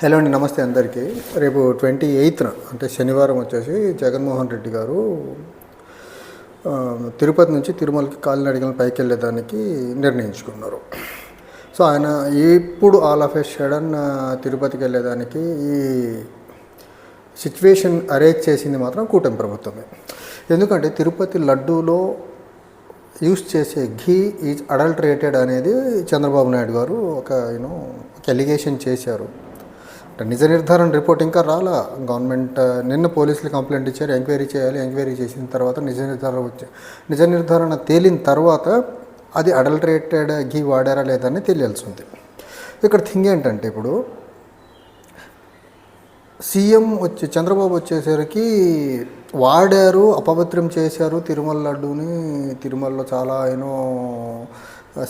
Hello అండి నమస్తే అందరికీ. రేపు ట్వంటీ ఎయిత్న అంటే శనివారం వచ్చేసి జగన్మోహన్ రెడ్డి గారు తిరుపతి నుంచి తిరుమలకి కాలినడకల పైకి వెళ్ళేదానికి నిర్ణయించుకున్నారు. సో ఆయన ఇప్పుడు ఆల్ ఆఫ్ ఎ సడన్ తిరుపతికి వెళ్ళేదానికి ఈ సిచ్యువేషన్ అరేంజ్ చేసింది మాత్రం కూటమి ప్రభుత్వమే. ఎందుకంటే తిరుపతి లడ్డూలో యూస్ చేసే ఘీ ఈజ్ అడల్టరేటెడ్ అనేది చంద్రబాబు నాయుడు గారు ఒక యూనో ఒక ఎలిగేషన్ చేశారు. నిజ నిర్ధారణ రిపోర్ట్ ఇంకా రాలా? గవర్నమెంట్ uh, నిన్న పోలీసులు కంప్లైంట్ ఇచ్చారు ఎంక్వైరీ చేయాలి ఎంక్వైరీ చేసిన తర్వాత నిజ నిర్ధారణ వచ్చి నిజ నిర్ధారణ తేలిన తర్వాత అది అడల్టరేటెడ్ ఘీ వాడారా లేదని తెలియాల్సి ఉంది. ఇక్కడ థింగ్ ఏంటంటే ఇప్పుడు సీఎం వచ్చి చంద్రబాబు వచ్చేసరికి వాడారు అపవిత్రం చేశారు తిరుమల లడ్డూని తిరుమలలో చాలా ఏనో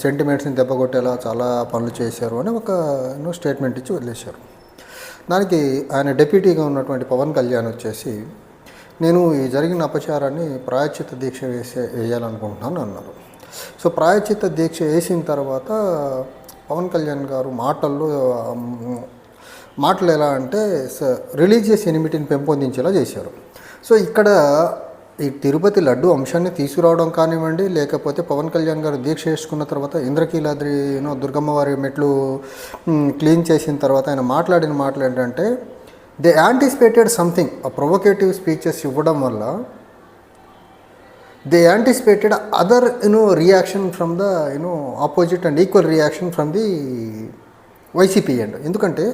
సెంటిమెంట్స్ని uh, దెబ్బకొట్టేలా చాలా పనులు చేశారు అని ఒక స్టేట్మెంట్ ఇచ్చి వదిలేశారు. దానికి ఆయన డెప్యూటీగా ఉన్నటువంటి పవన్ కళ్యాణ్ వచ్చేసి నేను ఈ జరిగిన అపచారాన్ని ప్రాయశ్చిత్త దీక్ష వేసే వేయాలనుకుంటున్నాను అన్నారు. సో ప్రాయశ్చిత్త దీక్ష వేసిన తర్వాత పవన్ కళ్యాణ్ గారు మాటల్లో మాటలు ఎలా అంటే రిలీజియస్ ఎనిమిటీని పెంపొందించేలా చేశారు. సో ఇక్కడ ఈ తిరుపతి లడ్డు అంశాన్ని తీసుకురావడం కానివ్వండి లేకపోతే పవన్ కళ్యాణ్ గారు దీక్ష చేసుకున్న తర్వాత ఇంద్రకీలాద్రి యూనో దుర్గమ్మ వారి మెట్లు క్లీన్ చేసిన తర్వాత ఆయన మాట్లాడిన మాటలు ఏంటంటే they anticipated something uh provocative speeches ఇవ్వడం వల్ల they anticipated other you know reaction from the you know opposite and equal reaction from the YCP and ఎందుకంటే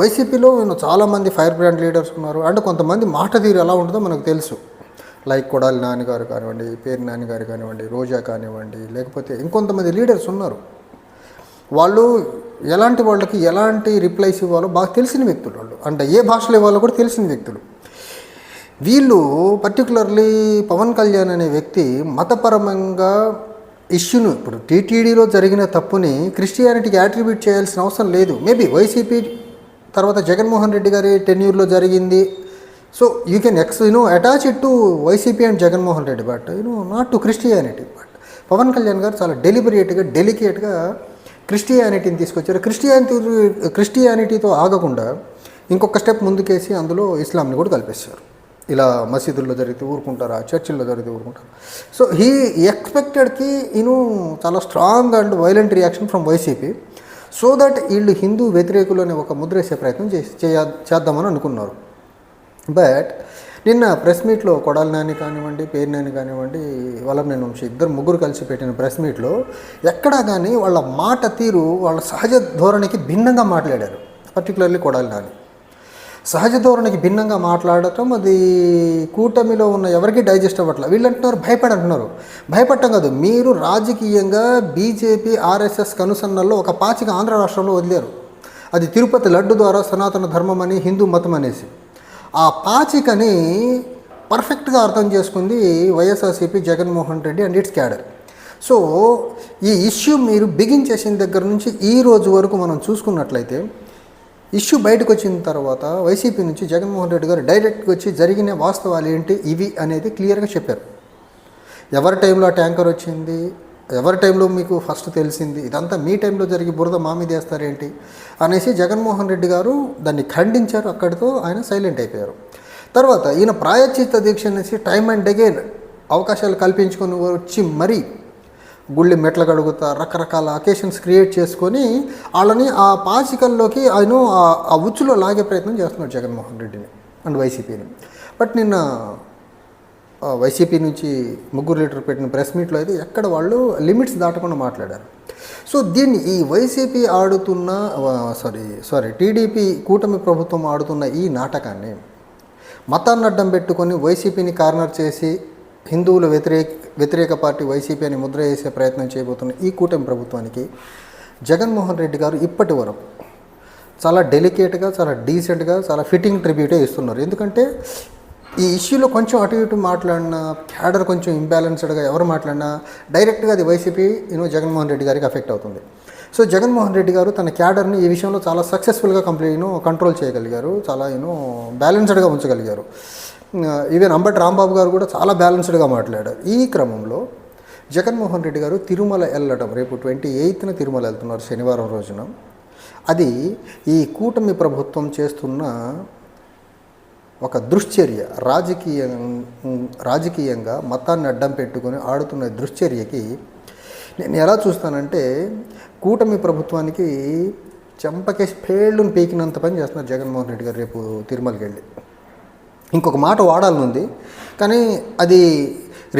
వైసీపీలో చాలామంది ఫైర్ బ్రాండ్ లీడర్స్ ఉన్నారు. అండ్ కొంతమంది మాట తీరు ఎలా ఉంటుందో మనకు తెలుసు. లైక్ కొడాలి నాన్నగారు కానివ్వండి పేరు నాన్నగారు కానివ్వండి రోజా కానివ్వండి లేకపోతే ఇంకొంతమంది లీడర్స్ ఉన్నారు. వాళ్ళు ఎలాంటి వాళ్ళకి ఎలాంటి రిప్లైస్ ఇవ్వాలో బాగా తెలిసిన వ్యక్తులు వాళ్ళు. అంటే ఏ భాషలో ఇవ్వాలో కూడా తెలిసిన వ్యక్తులు. వీళ్ళు పర్టికులర్లీ పవన్ కళ్యాణ్ అనే వ్యక్తి మతపరమంగా ఇష్యూను ఇప్పుడు టీటీడీలో జరిగిన తప్పుని క్రిస్టియానిటీకి యాట్రిబ్యూట్ చేయాల్సిన అవసరం లేదు. మేబీ వైసీపీ తర్వాత జగన్మోహన్ రెడ్డి గారి టెన్యూర్లో జరిగింది. So you can ex you know attach it to YCP and Jaganmohan Reddy but you know not to Christianity but Pawan Kalyan గారు చాలా డెలిబరేట్గా డెలికేట్గా క్రిస్టియానిటీని తీసుకొచ్చారు. క్రిస్టియానిటీ క్రిస్టియానిటీతో ఆగకుండా ఇంకొక స్టెప్ ముందుకేసి అందులో ఇస్లాంని కూడా కలిపేశారు. ఇలా మసీదుల్లో జరిగితే ఊరుకుంటారా చర్చిల్లో జరిగితే ఊరుకుంటారా. సో హీ ఎక్స్పెక్టెడ్కి ఈను చాలా strong and violent reaction from YCP so that వీళ్ళు హిందూ వ్యతిరేకులు అనే ఒక ముద్ర వేసే ప్రయత్నం చేసి చేద్దామని అనుకున్నారు. బట్ నిన్న ప్రెస్ మీట్లో కొడాలి నాని కానివ్వండి పేరు నాని కానివ్వండి వాళ్ళ నేను ఇద్దరు ముగ్గురు కలిసి పెట్టిన ప్రెస్ మీట్లో ఎక్కడా కానీ వాళ్ళ మాట తీరు వాళ్ళ సహజ ధోరణికి భిన్నంగా మాట్లాడారు పర్టికులర్లీ కొడాలి నాని. సహజ ధోరణికి భిన్నంగా మాట్లాడటం అది కూటమిలో ఉన్న ఎవరికి డైజెస్ట్ అవ్వట్లేదు వీళ్ళు అంటున్నారు భయపడి అంటున్నారు భయపడటం కాదు మీరు రాజకీయంగా బీజేపీ ఆర్ఎస్ఎస్ కనుసన్నల్లో ఒక పాచిక ఆంధ్ర రాష్ట్రంలో వదిలేరు. అది తిరుపతి లడ్డు ద్వారా సనాతన ధర్మం అని హిందూ మతం అనేసి. ఆ పాచికని పర్ఫెక్ట్గా అర్థం చేసుకుంది YSRCP Jaganmohan Reddy and its cadre. So ఈ ఇష్యూ మీరు బిగిన్ చేసిన దగ్గర నుంచి ఈ రోజు వరకు మనం చూసుకున్నట్లయితే ఇష్యూ బయటకు వచ్చిన తర్వాత వైసీపీ నుంచి జగన్మోహన్ రెడ్డి గారు డైరెక్ట్గా వచ్చి జరిగిన వాస్తవాలు ఏంటి ఇవి అనేది క్లియర్గా చెప్పారు. ఎవరి టైంలో ట్యాంకర్ వచ్చింది? ఎవరి టైంలో మీకు ఫస్ట్ తెలిసింది? ఇదంతా మీ టైంలో జరిగి బురద మా మీద వేస్తారేంటి? అనేసి జగన్మోహన్ రెడ్డి గారు దాన్ని ఖండించారు. అక్కడితో ఆయన సైలెంట్ అయిపోయారు. తర్వాత ఈయన ప్రాయచిత్త దీక్ష అనేసి టైం అండ్ అగైన్ అవకాశాలు కల్పించుకొని వచ్చి మరీ గుళ్ళి మెట్ల కడుగుతా రకరకాల అకేషన్స్ క్రియేట్ చేసుకొని వాళ్ళని ఆ పాచికల్లోకి ఆయన ఆ- ఉచ్చులో లాగే ప్రయత్నం చేస్తున్నాడు జగన్మోహన్ రెడ్డిని అండ్ వైసీపీని. బట్ నిన్న వైసీపీ నుంచి ముగ్గురు లీటర్ పెట్టిన ప్రెస్ మీట్లో అయితే ఎక్కడ వాళ్ళు లిమిట్స్ దాటకుండా మాట్లాడారు. సో దీన్ని ఈ వైసీపీ ఆడుతున్న సారీ సారీ టీడీపీ కూటమి ప్రభుత్వం ఆడుతున్న ఈ నాటకాన్ని మతాన్ని అడ్డం పెట్టుకొని వైసీపీని కార్నర్ చేసి హిందువుల వ్యతిరేక వ్యతిరేక పార్టీ వైసీపీ అని ముద్ర వేసే ప్రయత్నం చేయబోతున్న ఈ కూటమి ప్రభుత్వానికి జగన్మోహన్ రెడ్డి గారు ఇప్పటి వరకు చాలా డెలికేట్గా చాలా డీసెంట్గా చాలా ఫిట్టింగ్ ట్రిబ్యూటే ఇస్తున్నారు. ఎందుకంటే ఈ ఇష్యూలో కొంచెం అటు ఇటు మాట్లాడినా క్యాడర్ కొంచెం ఇంబ్యాలెన్స్డ్గా ఎవరు మాట్లాడినా డైరెక్ట్గా అది వైసీపీ యూనో జగన్మోహన్ రెడ్డి గారికి అఫెక్ట్ అవుతుంది. సో జగన్మోహన్ రెడ్డి గారు తన క్యాడర్ని ఈ విషయంలో చాలా సక్సెస్ఫుల్గా కంప్లీట్ యూనో కంట్రోల్ చేయగలిగారు. చాలా యూనో బ్యాలెన్స్డ్గా ఉంచగలిగారు. ఈవెన్ అంబటి రాంబాబు గారు కూడా చాలా బ్యాలెన్స్డ్గా మాట్లాడారు. ఈ క్రమంలో జగన్మోహన్ రెడ్డి గారు తిరుమల వెళ్ళడం రేపు ట్వంటీ ఎయిత్న తిరుమల వెళ్తున్నారు శనివారం రోజున. అది ఈ కూటమి ప్రభుత్వం చేస్తున్న ఒక దుశ్చర్య రాజకీయ రాజకీయంగా మతాన్ని అడ్డం పెట్టుకొని ఆడుతున్న దుశ్చర్యకి నేను ఎలా చూస్తానంటే కూటమి ప్రభుత్వానికి చెంపకేసి పేళ్ళుని పీకినంత పని చేస్తున్నారు జగన్మోహన్ రెడ్డి గారు రేపు తిరుమలకి వెళ్ళి. ఇంకొక మాట వాడాలనుంది కానీ అది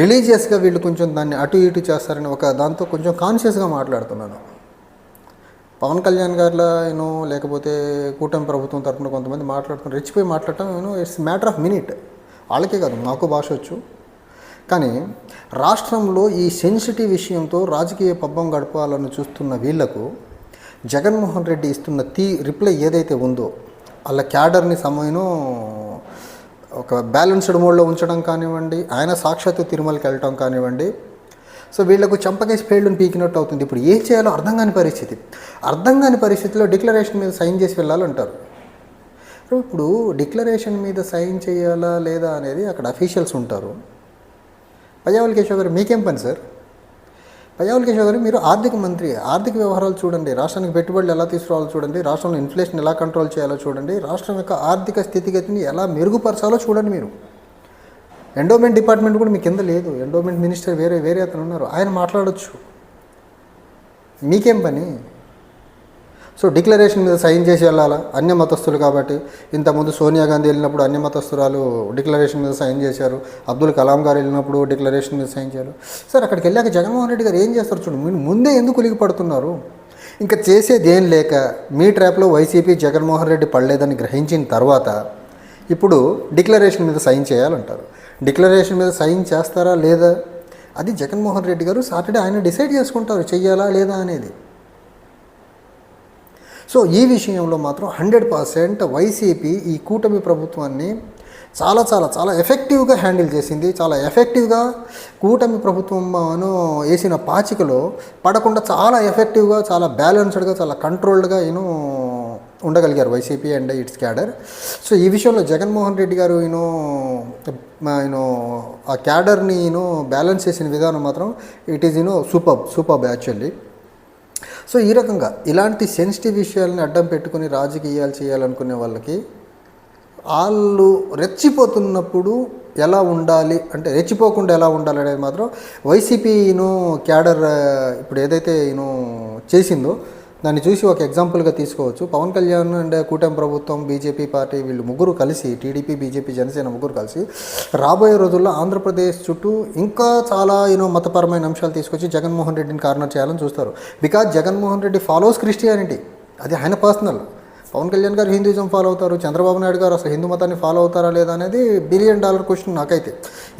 రిలీజియస్గా వీళ్ళు కొంచెం దాన్ని అటు ఇటు చేస్తారని ఒక దాంతో కొంచెం కాన్షియస్గా మాట్లాడుతున్నాను. పవన్ కళ్యాణ్ గారిలా నేను లేకపోతే కూటమి ప్రభుత్వం తరఫున కొంతమంది మాట్లాడుకుని రెచ్చిపోయి మాట్లాడటం నేను ఇట్స్ మ్యాటర్ ఆఫ్ మినిట్ వాళ్ళకే కాదు మాకు భాష వచ్చు. కానీ రాష్ట్రంలో ఈ సెన్సిటివ్ విషయంతో రాజకీయ పబ్బం గడపాలని చూస్తున్న వీళ్ళకు జగన్మోహన్ రెడ్డి ఇస్తున్న తీ రిప్లై ఏదైతే ఉందో వాళ్ళ క్యాడర్ని సమయం ఒక బ్యాలెన్స్డ్ మోడ్లో ఉంచడం కానివ్వండి ఆయన సాక్షాత్తు తిరుమలకి వెళ్ళటం కానివ్వండి సో వీళ్ళకు చంపకేసి పేళ్ళని పీకినట్టు అవుతుంది. ఇప్పుడు ఏం చేయాలో అర్థం కాని పరిస్థితి. అర్థం కాని పరిస్థితిలో డిక్లరేషన్ మీద సైన్ చేసి వెళ్ళాలంటారు ఇప్పుడు డిక్లరేషన్ మీద సైన్ చేయాలా లేదా అనేది అక్కడ అఫీషియల్స్ ఉంటారు. పయ్యావల్ కేశవ్ గారు మీకేం పని సార్? పయ్యావల్ కేశవ్ గారు మీరు ఆర్థిక మంత్రి ఆర్థిక వ్యవహారాలు చూడండి రాష్ట్రానికి పెట్టుబడులు ఎలా తీసుకురావాలో చూడండి రాష్ట్రంలో ఇన్ఫ్లేషన్ ఎలా కంట్రోల్ చేయాలో చూడండి రాష్ట్రం యొక్క ఆర్థిక స్థితిగతిని ఎలా మెరుగుపరచాలో చూడండి మీరు. ఎండోమెంట్ డిపార్ట్మెంట్ కూడా మీ కింద లేదు. ఎండోమెంట్ మినిస్టర్ వేరే వేరే అతను ఉన్నారు. ఆయన మాట్లాడొచ్చు. మీకేం పని? సో డిక్లరేషన్ మీద సైన్ చేసి వెళ్ళాలా? అన్య మతస్థులు కాబట్టి. ఇంతకుముందు సోనియా గాంధీ వెళ్ళినప్పుడు అన్య మతస్థురాలు డిక్లరేషన్ మీద సైన్ చేశారు. అబ్దుల్ కలాం గారు వెళ్ళినప్పుడు డిక్లరేషన్ మీద సైన్ చేయాలి సార్ అక్కడికి వెళ్ళాక జగన్మోహన్ రెడ్డి గారు ఏం చేస్తారు చూడండి మీరు ముందే ఎందుకు ఉలిగి పడుతున్నారు? ఇంకా చేసేది ఏం లేక మీ ట్రాప్లో వైసీపీ జగన్మోహన్ రెడ్డి పడలేదని గ్రహించిన తర్వాత ఇప్పుడు డిక్లరేషన్ మీద సైన్ చేయాలంటారు. డిక్లరేషన్ మీద సైన్ చేస్తారా లేదా? అది జగన్మోహన్ రెడ్డి గారు సాటర్డే ఆయన డిసైడ్ చేసుకుంటారు చెయ్యాలా లేదా అనేది. సో ఈ విషయంలో మాత్రం హండ్రెడ్ పర్సెంట్ వైసీపీ ఈ కూటమి ప్రభుత్వాన్ని చాలా చాలా చాలా ఎఫెక్టివ్గా హ్యాండిల్ చేసింది. చాలా ఎఫెక్టివ్గా కూటమి ప్రభుత్వంను వేసిన పాచికలో పడకుండా చాలా ఎఫెక్టివ్గా చాలా బ్యాలెన్స్డ్గా చాలా కంట్రోల్డ్గా you know ఉండగలిగారు YCP and its cadre. So ఈ విషయంలో జగన్మోహన్ రెడ్డి గారు ఈయనో యూనో ఆ క్యాడర్ని ఈయనో బ్యాలెన్స్ చేసిన విధానం మాత్రం it is you know super super actually. So ఈ రకంగా ఇలాంటి సెన్సిటివ్ విషయాలని అడ్డం పెట్టుకుని రాజకీయాలు చేయాలనుకునే వాళ్ళకి వాళ్ళు రెచ్చిపోతున్నప్పుడు ఎలా ఉండాలి అంటే రెచ్చిపోకుండా ఎలా ఉండాలి అనేది మాత్రం వైసీపీ క్యాడర్ ఇప్పుడు ఏదైతే యూనో చేసిందో దాన్ని చూసి ఒక ఎగ్జాంపుల్గా తీసుకోవచ్చు. పవన్ కళ్యాణ్ అండ్ కూటమి ప్రభుత్వం బీజేపీ పార్టీ వీళ్ళు ముగ్గురు కలిసి టీడీపీ బీజేపీ జనసేన ముగ్గురు కలిసి రాబోయే రోజుల్లో ఆంధ్రప్రదేశ్ చుట్టూ ఇంకా చాలా యూనో మతపరమైన అంశాలు తీసుకొచ్చి జగన్మోహన్ రెడ్డిని కార్నర్ చేయాలని చూస్తారు. Because Jaganmohan Reddy follows Christianity అది ఆయన పర్సనల్ పవన్ కళ్యాణ్ గారు హిందూయిజం ఫాలో అవుతారు చంద్రబాబు నాయుడు గారు అసలు హిందూ మతాన్ని ఫాలో అవుతారా లేదా అనేది బిలియన్ డాలర్ క్వశ్చన్ నాకైతే.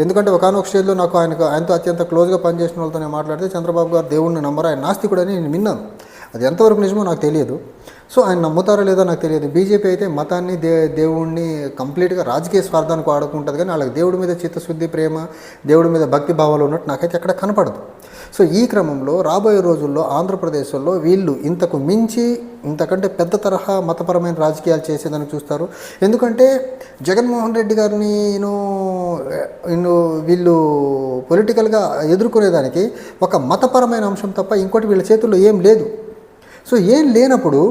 ఎందుకంటే ఒకనొక స్టేజ్లో నాకు ఆయనకు ఆయనతో అత్యంత క్లోజ్గా పనిచేసిన వాళ్ళతో నేను మాట్లాడితే చంద్రబాబు గారు దేవుడిని నమ్మరు. ఆయన నాస్తికుడని నేను విన్నాను. అది ఎంతవరకు నిజమో నాకు తెలియదు. సో ఆయన నమ్ముతారో లేదో నాకు తెలియదు. బీజేపీ అయితే మతాన్ని దే దేవుణ్ణి కంప్లీట్గా రాజకీయ స్వార్థానికి వాడుకుంటుంది కానీ వాళ్ళకి దేవుడి మీద చిత్తశుద్ధి ప్రేమ దేవుడి మీద భక్తి భావాలు ఉన్నట్టు నాకైతే ఎక్కడ కనపడదు. సో ఈ క్రమంలో రాబోయే రోజుల్లో ఆంధ్రప్రదేశ్లో వీళ్ళు ఇంతకు మించి ఇంతకంటే పెద్ద తరహా మతపరమైన రాజకీయాలు చేసేదని చూస్తారు. ఎందుకంటే జగన్మోహన్ రెడ్డి గారిని నేను వీళ్ళు పొలిటికల్గా ఎదుర్కొనేదానికి ఒక మతపరమైన అంశం తప్ప ఇంకోటి వీళ్ళ చేతుల్లో ఏం లేదు. సో ఏం లేనప్పుడు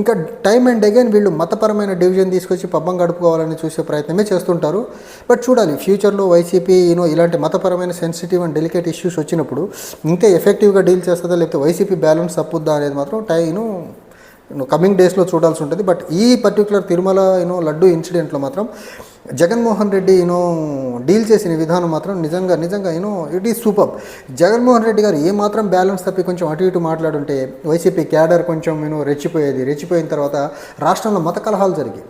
ఇంకా టైం అండ్ అగైన్ వీళ్ళు మతపరమైన డివిజన్ తీసుకొచ్చి పబ్బం గడుపుకోవాలని చూసే ప్రయత్నమే చేస్తుంటారు. బట్ చూడాలి ఫ్యూచర్లో వైసీపీ యూనో ఇలాంటి మతపరమైన సెన్సిటివ్ అండ్ డెలికేట్ ఇష్యూస్ వచ్చినప్పుడు ఇంకా ఎఫెక్టివ్గా డీల్ చేస్తుందా లేకపోతే వైసీపీ బ్యాలెన్స్ తప్పుద్దా అనేది మాత్రం టైను కమింగ్ డేస్లో చూడాల్సి ఉంటుంది. బట్ ఈ particular Tirumala you know laddu ఇన్సిడెంట్లో మాత్రం జగన్మోహన్ రెడ్డి యూనో డీల్ చేసిన విధానం మాత్రం నిజంగా నిజంగా you know it is super Jaganmohan Reddy గారు ఏ మాత్రం బ్యాలెన్స్ తప్పి కొంచెం అటు ఇటు మాట్లాడుంటే వైసీపీ క్యాడర్ కొంచెం యూనో రెచ్చిపోయేది. రెచ్చిపోయిన తర్వాత రాష్ట్రంలో మత కలహాలు జరిగాయి.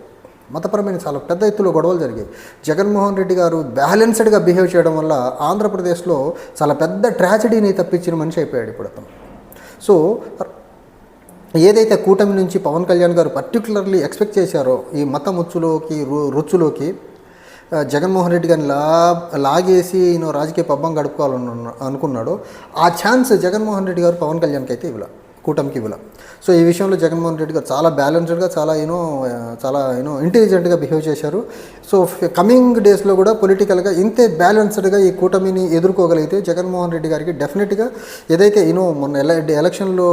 మతపరమైన చాలా పెద్ద ఎత్తులో గొడవలు జరిగాయి. జగన్మోహన్ రెడ్డి గారు బ్యాలెన్స్డ్గా బిహేవ్ చేయడం వల్ల ఆంధ్రప్రదేశ్లో చాలా పెద్ద ట్రాజడీని తప్పించిన మనిషి అయిపోయాడు ఇప్పుడు అతను. సో ఏదైతే కూటమి నుంచి పవన్ కళ్యాణ్ గారు పర్టికులర్లీ ఎక్స్పెక్ట్ చేశారో ఈ మత ముచ్చులోకి రు- రుచులోకి జగన్మోహన్ రెడ్డి గారిని లా లాగేసి ఈయన రాజకీయ పబ్బం గడుపుకోవాలని అనుకున్నాడో ఆ ఛాన్స్ జగన్మోహన్ రెడ్డి గారు పవన్ కళ్యాణ్కి అయితే ఇవ్వలేదు కూటమికి ఇవ్వలే. సో ఈ విషయంలో జగన్మోహన్ రెడ్డి గారు చాలా బ్యాలెన్స్డ్గా చాలా యూనో చాలా యూనో ఇంటెలిజెంట్గా బిహేవ్ చేశారు. సో కమింగ్ డేస్లో కూడా పొలిటికల్గా ఇంతే బ్యాలెన్స్డ్గా ఈ కూటమిని ఎదుర్కోగలిగితే జగన్మోహన్ రెడ్డి గారికి డెఫినెట్గా ఏదైతే యూనో మొన్న ఎల ఎలక్షన్లో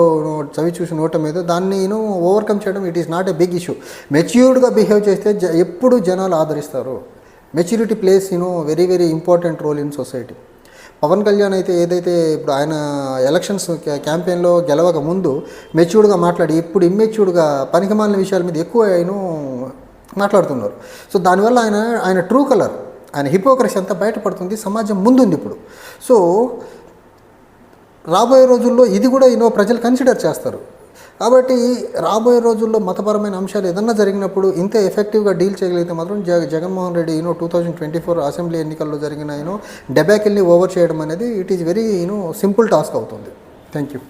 చవి చూసిన నోటం ఏదో దాన్ని యూనో ఓవర్కమ్ చేయడం it is not a big issue మెచ్యూర్డ్గా behave చేస్తే జ ఎప్పుడు జనాలు ఆదరిస్తారు. Maturity plays you know very very important role in society Pawan Kalyan అయితే ఏదైతే ఇప్పుడు ఆయన ఎలక్షన్స్ క్యాంపెయిన్లో గెలవక ముందు మెచ్యూర్డ్గా మాట్లాడి ఇప్పుడు ఇమ్మెచ్యూర్డ్గా పనికిమాలిన విషయాల మీద ఎక్కువ ఆయన మాట్లాడుతున్నారు. సో దానివల్ల ఆయన ఆయన ట్రూ కలర్ ఆయన హిపోక్రసీ అంతా బయటపడుతుంది సమాజం ముందుంది ఇప్పుడు. సో రాబోయే రోజుల్లో ఇది కూడా ఈనో ప్రజలు కన్సిడర్ చేస్తారు. కాబట్టి రాబోయే రోజుల్లో మతపరమైన అంశాలు ఏదన్నా జరిగినప్పుడు ఇంత ఎఫెక్టివ్గా డీల్ చేయగలిగితే మాత్రం జగ Jaganmohan Reddy you know two thousand twenty four assembly ఎన్నికల్లో జరిగిన యూనో డెబాకిల్ని ఓవర్ చేయడం అనేది it is very you know simple task అవుతుంది. Thank you